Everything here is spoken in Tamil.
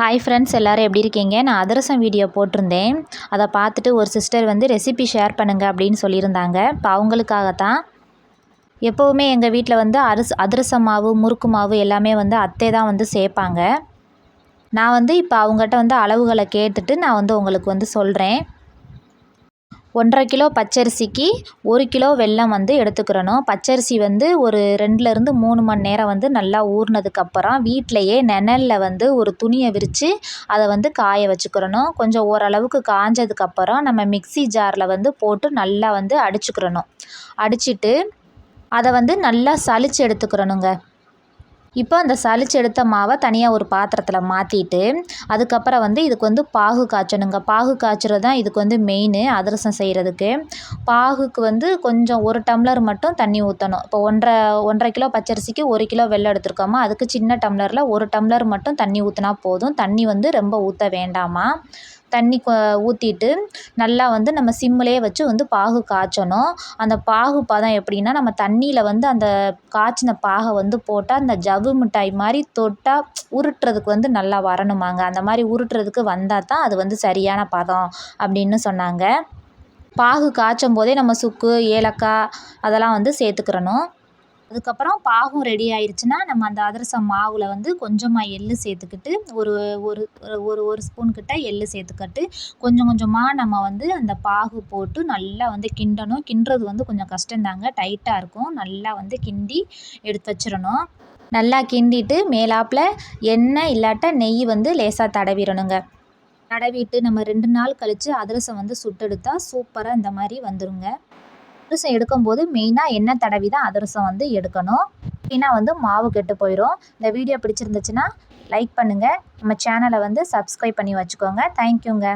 ஹாய் ஃப்ரெண்ட்ஸ் எல்லோரும் எப்படி இருக்கீங்க? நான் அதிரசம் வீடியோ போட்டிருந்தேன். அதை பார்த்துட்டு ஒரு சிஸ்டர் வந்து ரெசிபி ஷேர் பண்ணுங்கள் அப்படின்னு சொல்லியிருந்தாங்க. இப்போ அவங்களுக்காகத்தான். எப்போவுமே எங்கள் வீட்டில் வந்து அரிசி அதிரசம் மாவு முறுக்கு மாவு எல்லாமே வந்து அத்தை தான் வந்து சேர்ப்பாங்க. நான் வந்து இப்போ அவங்ககிட்ட வந்து அளவுகளை கேட்டுட்டு நான் வந்து உங்களுக்கு வந்து சொல்கிறேன் ஒன்றரை கிலோ பச்சரிசிக்கு ஒரு கிலோ வெல்லம் வந்து எடுத்துக்கிறணும். பச்சரிசி வந்து ஒரு ரெண்டுலேருந்து மூணு மணி நேரம் வந்து நல்லா ஊறினதுக்கப்புறம் வீட்டிலையே நிழல்ல வந்து ஒரு துணியை விரித்து அதை வந்து காய வச்சுக்கிறணும். கொஞ்சம் ஓரளவுக்கு காஞ்சதுக்கப்புறம் நம்ம மிக்ஸி ஜாரில் வந்து போட்டு நல்லா வந்து அடிச்சுக்கிறணும். அடிச்சிட்டு அதை வந்து நல்லா சலித்து எடுத்துக்கிறணுங்க. இப்போ அந்த சளிச்சு எடுத்த மாவை தனியாக ஒரு பாத்திரத்தில் மாற்றிட்டு அதுக்கப்புறம் வந்து இதுக்கு வந்து பாகு காய்ச்சணுங்க. பாகு காய்ச்சறது தான் இதுக்கு வந்து மெயின் அதிரசம் செய்கிறதுக்கு பாகுக்கு வந்து கொஞ்சம் ஒரு டம்ளர் மட்டும் தண்ணி ஊற்றணும் இப்போ ஒன்றரை ஒன்றரை கிலோ பச்சரிசிக்கு ஒரு கிலோ வெள்ளம் எடுத்துருக்கோமா அதுக்கு சின்ன டம்ளரில் ஒரு டம்ளர் மட்டும் தண்ணி ஊற்றினா போதும். தண்ணி வந்து ரொம்ப ஊற்ற வேண்டாமா? தண்ணி கொ ஊற்றிட்டு நல்லா வந்து நம்ம சிம்மிலே வச்சு வந்து பாகு காய்ச்சணும். அந்த பாகு பதம் எப்படின்னா நம்ம தண்ணியில் வந்து அந்த காய்ச்சின பாகை வந்து போட்டால் அந்த ஜவ்வு மிட்டாய் மாதிரி தொட்டால் உருட்டுறதுக்கு வந்து நல்லா வரணுமாங்க. அந்த மாதிரி உருட்டுறதுக்கு வந்தால் தான் அது வந்து சரியான பதம் அப்படின்னு சொன்னாங்க. பாகு காய்ச்சும் போதே நம்ம சுக்கு ஏலக்காய் அதெல்லாம் வந்து சேர்த்துக்கிறணும். அதுக்கப்புறம் பாகும் ரெடி ஆயிடுச்சுன்னா நம்ம அந்த அதிரசம் மாவில் வந்து கொஞ்சமாக எள் சேர்த்துக்கிட்டு ஒரு ஒரு ஒரு ஒரு ஸ்பூன் கிட்ட எள் சேர்த்துக்கிட்டு கொஞ்சம் கொஞ்சமாக நம்ம வந்து அந்த பாகு போட்டு நல்லா வந்து கிண்டணும். கிண்டுறது வந்து கொஞ்சம் கஷ்டந்தாங்க டைட்டாக இருக்கும். நல்லா வந்து கிண்டி எடுத்து வச்சிடணும். நல்லா கிண்டிட்டு மேலாப்பில் எண்ணெய் இல்லாட்ட நெய் வந்து லேசாக தடவிடணுங்க. தடவிட்டு நம்ம ரெண்டு நாள் கழித்து அதிரசம் வந்து சுட்டெடுத்தால் சூப்பராக இந்த மாதிரி வந்துருங்க. அதிரசம் எடுக்கும்போது மெயினாக எண்ணெய் தடவி தான் அதிரசம் வந்து எடுக்கணும். ஏன்னா வந்து மாவு கெட்டு போயிடும் இந்த வீடியோ பிடிச்சிருந்துச்சுன்னா லைக் பண்ணுங்கள் நம்ம சேனலை வந்து சப்ஸ்கிரைப் பண்ணி வச்சுக்கோங்க. தேங்க்யூங்க